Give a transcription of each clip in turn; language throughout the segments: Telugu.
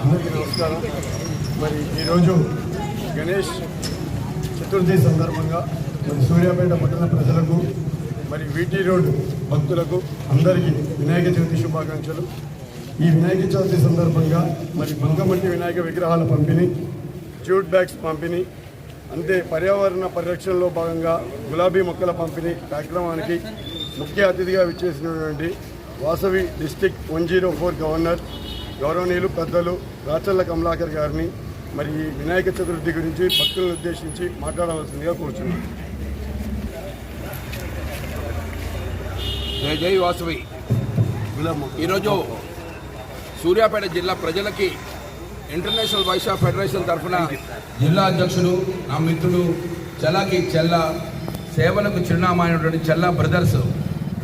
అందరికీ నమస్కారం. మరి ఈరోజు గణేష్ చతుర్థి సందర్భంగా మరి సూర్యాపేట పట్టణ ప్రజలకు మరి వీటీ రోడ్డు భక్తులకు అందరికీ వినాయక చవితి శుభాకాంక్షలు. ఈ వినాయక చవితి సందర్భంగా మరి బంగమట్టి వినాయక విగ్రహాల పంపిణీ జ్యూట్ బ్యాగ్స్ పంపిణీ అంతే పర్యావరణ పరిరక్షణలో భాగంగా గులాబీ మొక్కల పంపిణీ కార్యక్రమానికి ముఖ్య అతిథిగా విచ్చేసినటువంటి Vasavi district one zero four governor గౌరవనీయులు పెద్దలు రాచల్ల కమలాకర్ గారిని మరి వినాయక చతుర్థి గురించి భక్తులను ఉద్దేశించి మాట్లాడవలసిందిగా కూర్చున్నాను. జై జై వాసవి. ఈరోజు సూర్యాపేట జిల్లా ప్రజలకి ఇంటర్నేషనల్ వైశ్య ఫెడరేషన్ తరఫున జిల్లా అధ్యక్షుడు నా మిత్రుడు చెలాకి చెల్ల సేవలకు చిరునామా అయినటువంటి చెల్ల బ్రదర్స్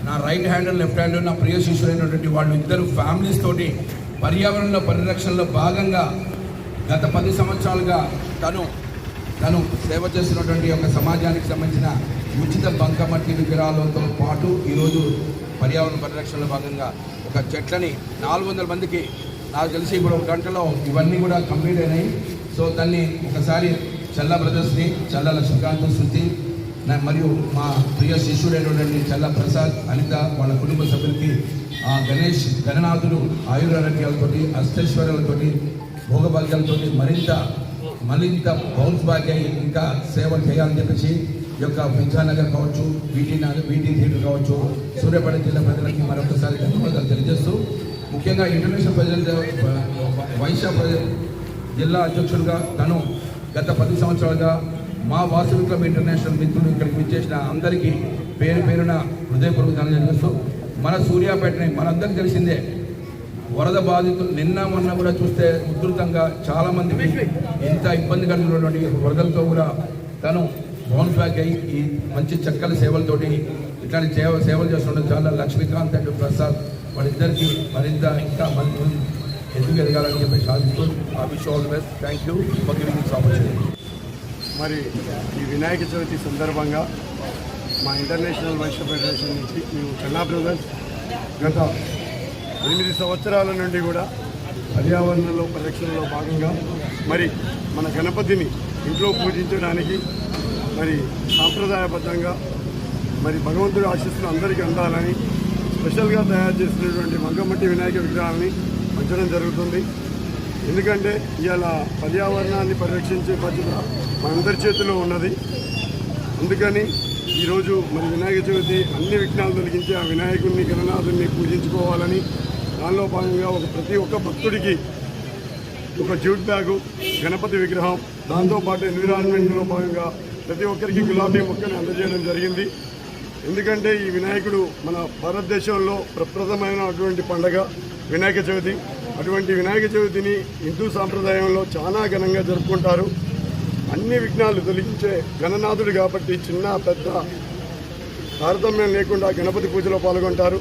నా రైట్ హ్యాండ్ లెఫ్ట్ హ్యాండ్ నా ప్రియ శిష్యులైనటువంటి వాళ్ళు ఇద్దరు ఫ్యామిలీస్ తోటి పర్యావరణ పరిరక్షణలో భాగంగా గత పది సంవత్సరాలుగా తను తను సేవ చేస్తున్నటువంటి ఒక సమాజానికి సంబంధించిన ఉచిత బంకమట్టి విగ్రహాలతో పాటు ఈరోజు పర్యావరణ పరిరక్షణలో భాగంగా ఒక చెట్లని నాలుగు వందల మందికి నాకు తెలిసి ఇప్పుడు ఒక గంటలో ఇవన్నీ కూడా కంప్లీట్ అయినాయి. సో దాన్ని ఒకసారి చల్ల బ్రదర్స్ని చల్ల లక్ష్మీకాంత్ శృతి మరియు మా ప్రియ శిష్యుడైనటువంటి చల్ల ప్రసాద్ అనిత వాళ్ళ కుటుంబ సభ్యులకి ఆ గణేష్ గణనాథుడు ఆయురారోగ్యాలతోటి అష్టైశ్వర్యాలతోటి భోగభాగ్యాలతో మరింత మరింత బౌన్స్ బ్యాక్ అయ్యి ఇంకా సేవ చేయాలని చెప్పేసి ఈ యొక్క విద్యానగర్ కావచ్చు వీటీ నగర్ వీటీ థియేటర్ కావచ్చు సూర్యాపేట జిల్లా ప్రజలకి మరొకసారి ధన్యవాదాలు తెలియజేస్తూ ముఖ్యంగా ఇంటర్నేషనల్ ప్రజల వైశ్య ప్రజ జిల్లా అధ్యక్షుడిగా తను గత పది సంవత్సరాలుగా మా వాసవి క్లబ్ ఇంటర్నేషనల్ మిత్రులు ఇక్కడికి విచ్చేసిన అందరికీ పేరు పేరున హృదయపూర్వక ధన్యవాదాలు తెలియజేస్తూ మన సూర్యాపేటని మనందరికీ తెలిసిందే వరద బాధితులు నిన్న మొన్న కూడా చూస్తే ఉధృతంగా చాలామంది ఇంత ఎంత ఇబ్బంది కలిగినటువంటి వరదలతో కూడా తను బౌన్స్ బ్యాక్ అయ్యి ఈ మంచి చక్కల సేవలతోటి ఇట్లాంటి సేవ సేవలు చేస్తుండడం చాలా లక్ష్మీకాంత్ అండ్ ప్రసాద్ మరిద్దరికి మరింత ఇంకా మంచి ఎందుకు ఎదగాలని చెప్పి సాధిస్తూ ఆ wish all the best thank you for giving this opportunity మరి ఈ వినాయక చవితి సందర్భంగా మా ఇంటర్నేషనల్ వైశ్య ఫెడరేషన్ నుంచి మేము కన్నా బ్రదర్స్ గత ఎనిమిది సంవత్సరాల నుండి కూడా పర్యావరణంలో పరిరక్షణలో భాగంగా మరి మన గణపతిని ఇంట్లో పూజించడానికి మరి సాంప్రదాయబద్ధంగా మరి భగవంతుడు ఆశీస్సులు అందరికీ అందాలని స్పెషల్గా తయారు చేసినటువంటి మంగమట్టి వినాయక విగ్రహాన్ని ఉంచడం జరుగుతుంది. ఎందుకంటే ఇవాళ పర్యావరణాన్ని పరిరక్షించే బాధ్యత మనందరి చేతిలో ఉన్నది. అందుకని ఈరోజు మరి వినాయక చవితి అన్ని విఘ్నాలు తొలగించి ఆ వినాయకుడిని గణనాథుడిని పూజించుకోవాలని దానిలో భాగంగా ఒక ప్రతి ఒక్క భక్తుడికి ఒక జ్యూట్ బ్యాగు గణపతి విగ్రహం దాంతోపాటు ఎన్విరాన్మెంట్లో భాగంగా ప్రతి ఒక్కరికి గులాబీ మొక్కని అందజేయడం జరిగింది. ఎందుకంటే ఈ వినాయకుడు మన భారతదేశంలో ప్రప్రదమైనటువంటి పండగ వినాయక చవితి. అటువంటి వినాయక చవితిని హిందూ సాంప్రదాయంలో చాలా ఘనంగా జరుపుకుంటారు. అన్ని విఘ్నాలు తొలగించే గణనాథుడు కాబట్టి చిన్న పెద్ద తారతమ్యం లేకుండా గణపతి పూజలో పాల్గొంటారు.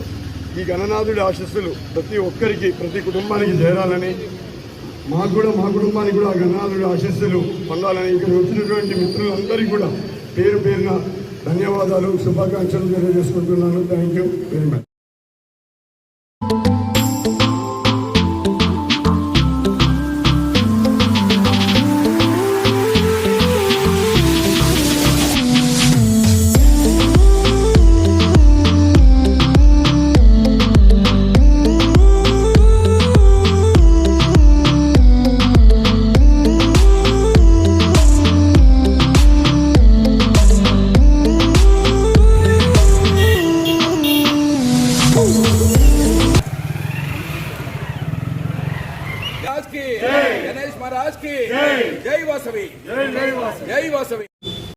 ఈ గణనాథుడి ఆశస్సులు ప్రతి ఒక్కరికి ప్రతి కుటుంబానికి చేరాలని మాకు కూడా మా కుటుంబానికి కూడా గణనాథుడి ఆశస్సులు పొందాలని ఇక్కడ వచ్చినటువంటి మిత్రులందరికీ కూడా పేరు పేరున ధన్యవాదాలు శుభాకాంక్షలు తెలియజేసుకుంటున్నాను. Thank you very much Maharaj की। गणेश महाराज की। जय वासवी। जय वासवी।